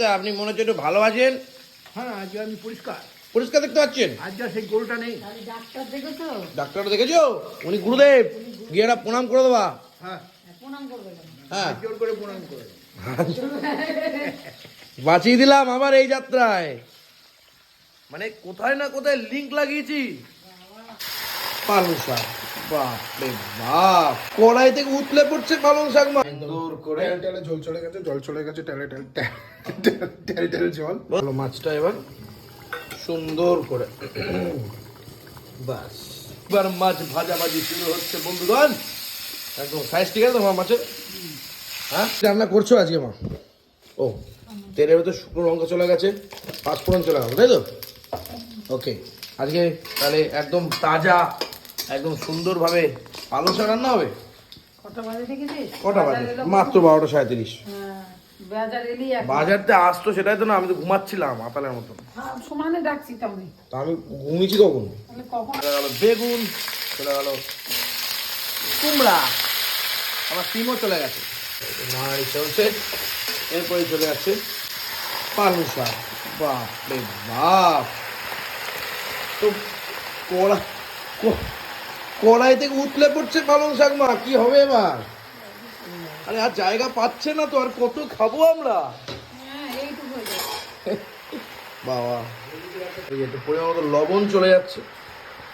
তা আপনি মনে হচ্ছে একটু ভালো আছেন হ্যাঁ আজকে আমি পরিষ্কার। পরিষ্কার দেখতে পাচ্ছেন? আজকে সেই গোলটা নেই। ডাক্তার দেখেছ? ডাক্তার দেখেছ? উনি গুরুদেব। গিয়ে একটা প্রণাম করে দেবা। হ্যাঁ। প্রণাম করবে হ্যাঁ। জোর করে প্রণাম করে বাঁচিয়ে দিলাম আবার এই যাত্রায়। মানে কোথায় না কোথায় লিঙ্ক লাগিয়েছি। পালং শাক বাপ। কড়াই থেকে উতলে পড়ছে পালং শাক মা সুন্দর করে। টেলে জল চলে গেছে জল চলে গেছে টেলে টেলে টেলে টেলে জল ভালো মাছটা এবার সুন্দর করে। বাস। এবার মাছ ভাজাভাজি শুরু হচ্ছে বন্ধুগণ। একদম সাইজ ঠিক আছে তো মা মাছের? হ্যাঁ? রান্না করছ আজকে মা? ও তেলের ভেতর শুকনো লঙ্কা চলে গেছে পাঁচফোড়ন চলে গেল তাই তো? ওকে আজকে তাহলে একদম তাজা একদম সুন্দরভাবে পালং শাক রান্না হবে? কটা বাজে দেখেছিস? কটা বাজে? মাত্র বারোটা বাজার এলি বাজারতে আসতো সেটাই তো না আমি তো ঘুমাচ্ছিলাম আপেলের মতন। হ্যাঁ, সমানে ডাকছি তো আমি তা আমি ঘুমিয়েছি কখন? কখন? গেল বেগুন চলে গেল কুমড়া আবার সিমও চলে গেছে। নাড়ি চলছে এরপরে চলে যাচ্ছে পালং শাক। বাপ রে বাপ। তো কড়া কড়াই থেকে উতলে পড়ছে পালং শাক, মা, কি হবে এবার? আরে, আর জায়গা পাচ্ছে না তো, আর কত খাব আমরা? বাবা। একটু পরিমাণ মতো লবণ চলে যাচ্ছে,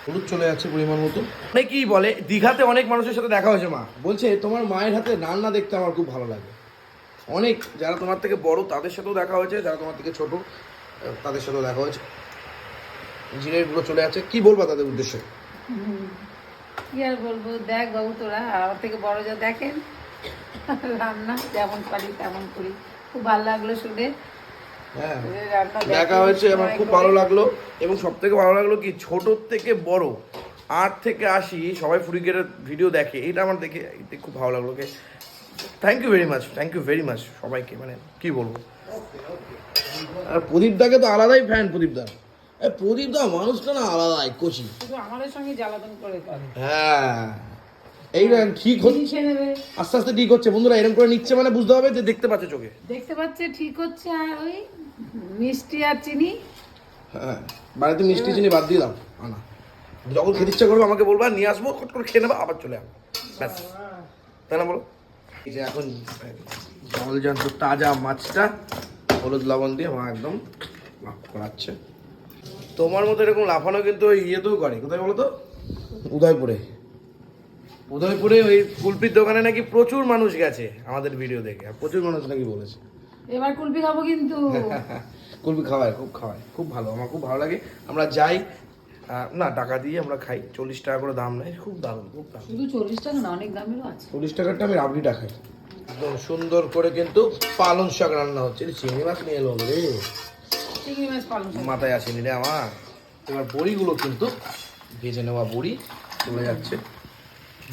হলুদ চলে যাচ্ছে পরিমাণ মতো। অনেকেই বলে, দীঘাতে অনেক মানুষের সাথে দেখা হয়েছে, মা। বলছে, তোমার মায়ের হাতে রান্না দেখতে আমার খুব ভালো লাগে। অনেক, যারা তোমার থেকে বড়, তাদের সাথেও দেখা হয়েছে, যারা তোমার থেকে ছোট, তাদের সাথেও দেখা হয়েছে। গুলো চলে যাচ্ছে, কি বলবা তাদের উদ্দেশ্যে? কি আর বলব? দেখ বাবু তোরা আমার থেকে বড় যা দেখেন। রান্না যেমন পারি তেমন করি। খুব ভালো লাগল শুনে। হ্যাঁ। দেখা হয়েছে আমার খুব ভালো লাগল। এবং সব থেকে ভালো লাগল কি ছোট থেকে বড় আট থেকে আশি সবাই ফুরিগেটের ভিডিও দেখে। এটা আমার দেখে খুব ভালো লাগল কে thank you very much thank you very much সবাইকে মানে কি বলব? আর প্রদীপ দাকে তো আলাদাই ফ্যান প্রদীপ দা এই প্রদীপ দা মানুষটা না আলাদাই কচি। আমাদের সঙ্গে জ্বালাতন করে হ্যাঁ। এইটা ঠিক হচ্ছে? আস্তে আস্তে ঠিক হচ্ছে। বন্ধুরা এরকম করে নিচ্ছে মানে বুঝতে হবে যে দেখতে পাচ্ছে চোখে। দেখতে পাচ্ছে ঠিক হচ্ছে আর ওই মিষ্টি আর চিনি। হ্যাঁ বাড়িতে মিষ্টি চিনি বাদ দিলাম আনা। যখন খেতে ইচ্ছা করবে আমাকে বলবা নিয়ে আসব খট করে খেয়ে নেব আবার চলে যাব ব্যাস। তাই না বলো? এই যে এখন জল যন্ত্র তাজা মাছটা হলুদ লবণ দিয়ে মা একদম করাচ্ছে। তোমার মতো এরকম লাফানো কিন্তু ওই ইয়েতেও করে কোথায় বলো তো উদয়পুরে। উদয়পুরে ওই কুলপির দোকানে নাকি প্রচুর মানুষ গেছে আমাদের ভিডিও দেখে আর প্রচুর মানুষ নাকি বলেছে। এবার কুলপি খাব কিন্তু। কুলপি খাওয়ায় খুব খাওয়ায় খুব ভালো আমার খুব ভালো লাগে। আমরা যাই না টাকা দিয়ে আমরা খাই চল্লিশ টাকা করে দাম নেয় খুব দারুণ খুব দারুণ। শুধু চল্লিশ টাকা না অনেক দামেরও আছে। চল্লিশ টাকারটা আমি রাবড়িটা খাই। একদম সুন্দর করে কিন্তু পালং শাক রান্না হচ্ছে চিংড়ি মাছ নিয়ে এলো রে। মাথায় আসেনি রে আমার। এবার বড়িগুলো কিন্তু ভেজে নেওয়া বড়ি চলে যাচ্ছে।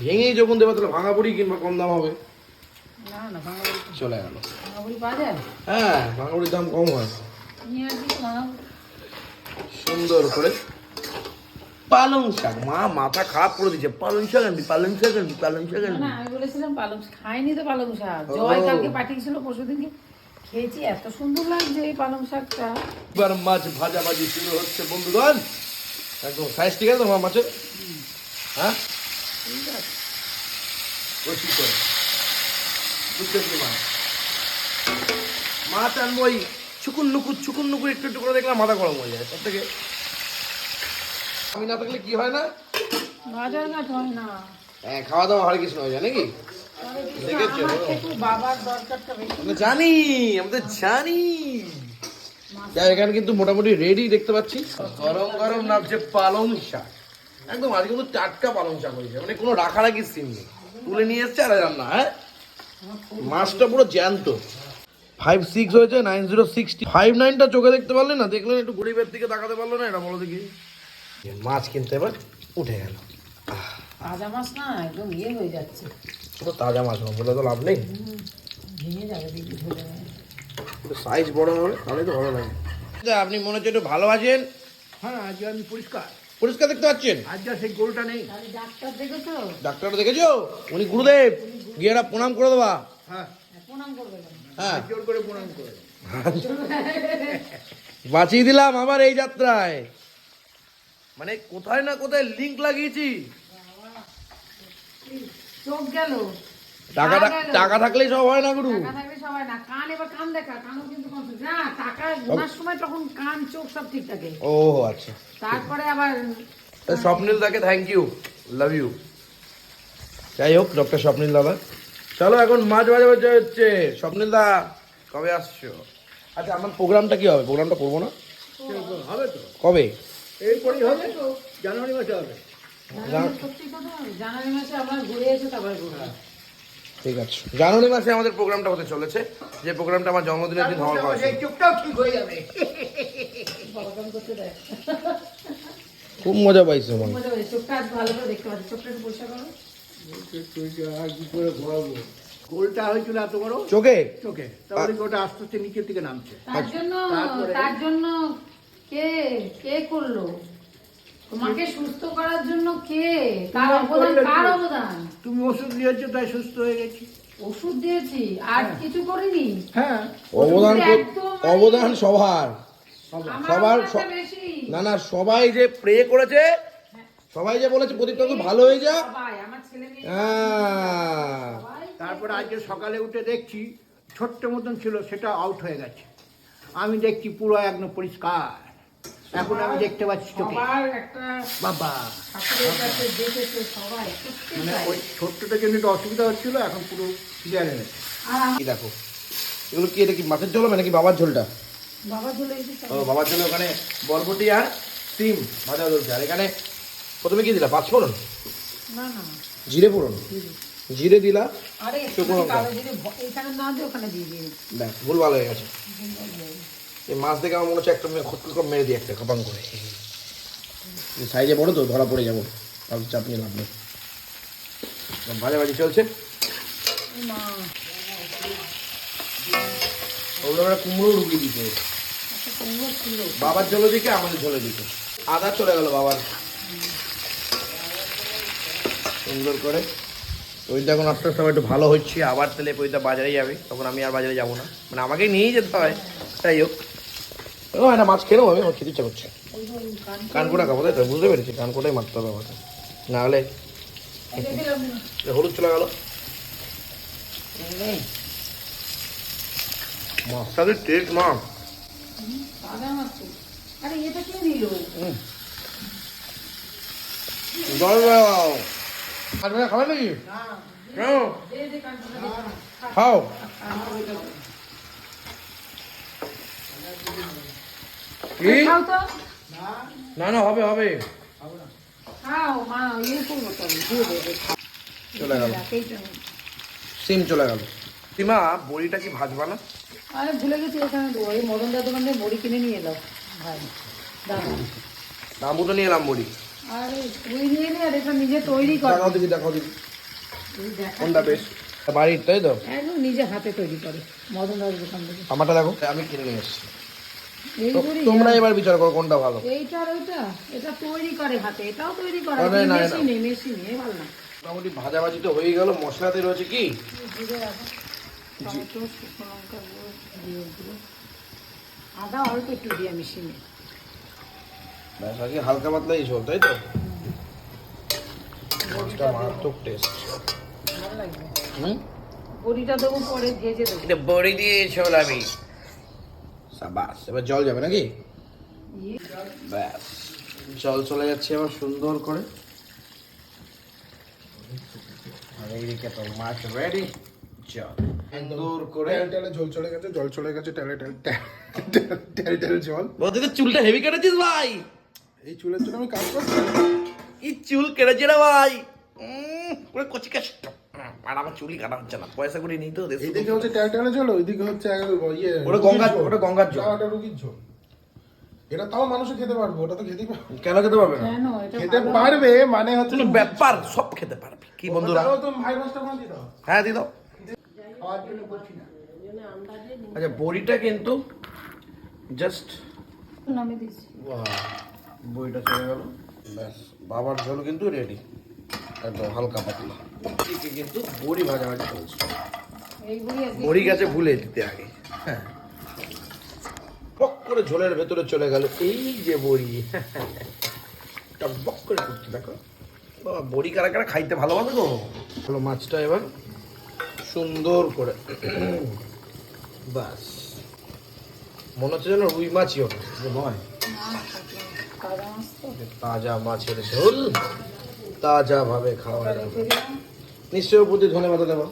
ভেঙেই যখন দেবে তাহলে ভাঙা বড়ি কিংবা কম দাম হবে। না না ভাঙাবড়ি চলে গেল। হ্যাঁ ভাঙা বড়ির দাম কম হয়। সুন্দর করে পালং শাক। মা মাথা খারাপ করে দিচ্ছে পালং শাক আনবি পালং শাক আনবি পালং শাক আনবি। আমি বলেছিলাম পালং খাইনি তো পালং শাক। জয় কালকে পাঠিয়েছিল পরশু দিনকে খেয়েছি এত সুন্দর লাগছে এই পালং শাকটা। এবার মাছ ভাজা ভাজি শুরু হচ্ছে বন্ধুগণ। একদম সাইজ ঠিক আছে তো মা মাছের? হ্যাঁ? কচি করে বুঝছেন কি মা? মাছ আনব ওই চুকুন নুকুর চুকুন নুকুর একটু একটু করে দেখলাম মাথা গরম হয়ে যায় তার থেকে। আমি না থাকলে কি হয় না? বাজার ঘাট হয় না। হ্যাঁ খাওয়া দাওয়া হরে কৃষ্ণ হয়ে যায় নাকি? দরকারটা বেশি। আমরা জানি আমাদের জানি। এখানে কিন্তু মোটামুটি রেডি দেখতে পাচ্ছি। গরম গরম নামছে পালং শাক। একদম আজকে কিন্তু টাটকা পালং শাক হয়েছে। মানে কোনো রাখারাখির সিন নেই। তুলে নিয়ে এসছে আর রান্না হ্যাঁ? মাছটা পুরো জ্যান্ত। ফাইভ সিক্স হয়েছে নাইন জিরো সিক্সটি ফাইভ নাইনটা চোখে দেখতে পারলে না দেখলেন একটু গরিবের দিকে তাকাতে পারল না এটা বলো দেখি। মাছ কিনতে এবার উঠে গেল। ভাজা মাছ না একদম ইয়ে হয়ে যাচ্ছে। পুরো তাজা মাছ বলে তো লাভ নেই। সাইজ বড় হবে তাহলে তো ভালো লাগে। আপনি মনে হচ্ছে একটু ভালো আছেন? হ্যাঁ আজকে আমি পরিষ্কার। পরিষ্কার দেখতে পাচ্ছেন? আজকে সেই গোলটা নেই। ডাক্তার দেখেছ? ডাক্তার দেখেছ? উনি গুরুদেব গিয়ে একটা প্রণাম করে দেবা। হ্যাঁ। প্রণাম করবে হ্যাঁ। জোর করে প্রণাম করে। বাঁচিয়ে দিলাম আবার এই যাত্রায়। মানে কোথায় না কোথায় লিঙ্ক লাগিয়েছি। চোখ গেল। টাকা টাকা থাকলেই সব হয় না গুরু। টাকা থাকলে সবাই না। কান এবার কান দেখা কানও কিন্তু না টাকা গোনার সময় তখন কান চোখ সব ঠিক থাকে। ও আচ্ছা। তারপরে আবার স্বপ্নিল দাকে থ্যাংক ইউ লাভ ইউ যাই হোক ডক্টর স্বপ্নিল দাদা। চলো এখন মাঝ মাঝে মাঝে হচ্ছে। স্বপ্নিল দা কবে আসছো? আচ্ছা আমার প্রোগ্রামটা কি হবে? প্রোগ্রামটা করব না? হবে তো। কবে? এরপরেই হবে তো। জানুয়ারি মাসে হবে। জানুয়ারি- মাসে আমরা ঘুরে এসে তারপরে ঘুরবো। ঠিক আছে। জানুয়ারি মাসে আমাদের প্রোগ্রামটা হতে চলেছে। যে প্রোগ্রামটা আমার জন্মদিনের দিন হওয়ার কথা ঠিক হয়ে যাবে। খুব মজা পাইছে মানে গোলটা হয়েছিল এত বড় চোখে? চোখে। তারপরে ওটা আস্তে আস্তে নিচের দিকে নামছে। তার জন্য তার জন্য কে কে করল? তোমাকে সুস্থ করার জন্য কে? কার তুমি অবদান? কার অবদান? তুমি ওষুধ নিয়েছো তাই সুস্থ হয়ে গেছি। ওষুধ দিয়েছি আর কিছু করিনি? হ্যাঁ। অবদান মানে- অবদান সবার। সবার। না না সবাই যে প্রে করেছে সবাই যে বলেছে প্রদীপ কাকু ভালো হয়ে যা। সবাই আমার ছেলে মেয়ে হ্যাঁ। তারপরে আজকে সকালে উঠে দেখছি ছোট্ট মতন ছিল সেটা আউট হয়ে গেছে। আমি দেখছি পুরো একদম পরিষ্কার। এখন আমি দেখতে পাচ্ছি চোখে। বাবা মানে ওই ছোট্টটার জন্য একটু অসুবিধা হচ্ছিল এখন পুরো ক্লিয়ার হয়ে গেছে। কি দেখো এগুলো কি এটা কি মাছের ঝোল হবে নাকি বাবার ঝোলটা? ও বাবার ঝোল ওখানে বরবটি আর সিম ভাজা চলছে আর এখানে প্রথমে কি দিলা? পাঁচ ফোড়ন? না না। জিরে ফোড়ন? জিরে। দিলা? আরে শুকনো লঙ্কা। ব্যাস ভুল ভালো হয়ে গেছে। এই মাছ দেখে আমার মনে হচ্ছে একটা খটখট করে মেরে দিই একটা খপাং করে। সাইজে বড় তো, ধরা পড়ে যাব। তাহলে চাপ নিয়ে লাভ নেই। ভাজা ভাজি চলছে। ওগুলো আমরা কুমড়ো ঢুকিয়ে দিতে। বাবার জলে দিকে, আমাদের জলে দিকে আদা চলে গেল বাবার। সুন্দর করে। ওইটা এখন আস্তে আস্তে একটু ভালো হচ্ছে। আবার তাহলে ওইটা বাজারে যাবে। তখন আমি আর বাজারে যাব না। মানে আমাকে নিয়েই যেতে হয়। তাই হোক। ও একটা মাছ খেলেও আমি আমার খেতে ইচ্ছা করছে। কানকোটা খাব তাই তো? বুঝতে পেরেছি কানকোটাই মারতে হবে আমাকে না হলে না। হলুদ চলে গেল। মাছটাদের টেস্ট মা। খাবে নাকি? খাও। কি? খাও তো। না না হবে হবে। খাও মা ইয়ে করব তো চলে গেল। সিম চলে গেল। সীমা বড়িটা কি ভাজবা না আরে ভুলে গেছি এখানে দেবো এই মদন দা দোকান থেকে বড়ি কিনে নিয়ে এলো। ভাই দাদা দামও তো নিয়ে এলাম বড়ি। আরে তুই নিয়ে নে আর এটা নিজে তৈরি কর। দেখাও দেখি দেখাও দেখি। কোনটা বেশ? বাড়ির তাই তো? একদম নিজে হাতে তৈরি করে মদন দার দোকান থেকে। আমারটা দেখো আমি কিনে নিয়ে এসেছি। তোমরা এবার বিচার করো কোনটা ভালো। এইটা আর ওইটা এটা তৈরি করে হাতে এটাও তৈরি করে না, না। মেশিনে মেশিনে ভালো না। মোটামুটি ভাজাভাজি তো হয়ে গেল মশলাতে রয়েছে কি? আদা অল্প একটু দিয়ে মেশিনে। ব্যাস আগে হালকা পাতলা এই ঝোল তাই তো? মাছটা মারাত্মক টেস্ট ভালো লাগবে। হুম? বড়িটা দেবো পরে ভেজে দেবো। বড়ি দিয়ে ঝোল আমি। সাবাস এবার জল যাবে নাকি? ব্যাস জল চলে যাচ্ছে এবার সুন্দর করে। আর এইদিকে তো মাছ রেডি জল। সুন্দর করে টেল টেলে জল চলে গেছে জল চলে গেছে টেলে টেল টেল- টেল টেল জল। বলতে চুলটা হেভি কেটেছিস ভাই? এই চুলের জন্য আমি কাজ করছি। এই চুল কেটেছে রে ভাই। উম, পুরো কচি কাষ্ট আর আমার চুলই কাটা হচ্ছে না পয়সা করে নিই তো দেড়শো এইদিকে হচ্ছে টেলে জল ওইদিকে হচ্ছে ইয়ে ওটা গঙ্গার- ওটা গঙ্গার জল। ওটা রুগীর ঝোল। এটা তাও মানুষে খেতে পারবে ওটা তো খেতেই পারবে। কেন খেতে পারবে না? খেতে পারবে মানে হচ্ছে ব্যাপার সব খেতে পারবি। কি বন্ধুরা? হ্যাঁ দি দাও। আচ্ছা বড়িটা কিন্তু জাস্ট নামে দিছি বড়িটা চলে গেল। ব্যাস বাবার ঝোল কিন্তু রেডি একদম হালকা পাতলা। এদিকে কিন্তু বড়ি ভাজা ভাজা চলছে বড়ি গেছে ভুলে দিতে আগে। হ্যাঁ। করে ঝোলের ভেতরে চলে গেল এই যে বড়ি। টকবক করে করছে দেখো। বাবা বড়ি কারা কারা খাইতে ভালোবাসে গো? হলো মাছটা এবার সুন্দর করে। বাস। মনে হচ্ছে যেন রুই মাছই যে নয় তাজা মাছের ঝোল। তাজা ভাবে খাওয়া যাবে। নিশ্চয় প্রতি ধনে পাতা দেবো।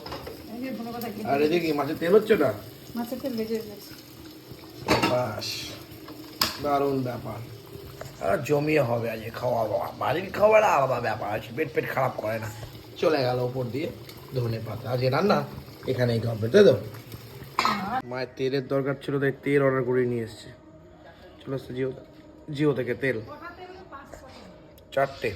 আর এদিকে কি মাছের তেল হচ্ছে না? মাছের তেল বেজে বাস দারুণ ব্যাপার। আর জমিয়ে হবে আজ খাওয়া বাবা বাড়ির খাওয়াটা আলাদা ব্যাপার আছে পেট পেট খারাপ করে না। চলে গেল ওপর দিয়ে ধনে পাতা। আজকে রান্না এখানেই হবে তাই তো? মায়ের তেলের দরকার ছিল তাই তেল অর্ডার করে নিয়ে এসছে। চলে আসছে জিও জিও থেকে তেল। চারটে।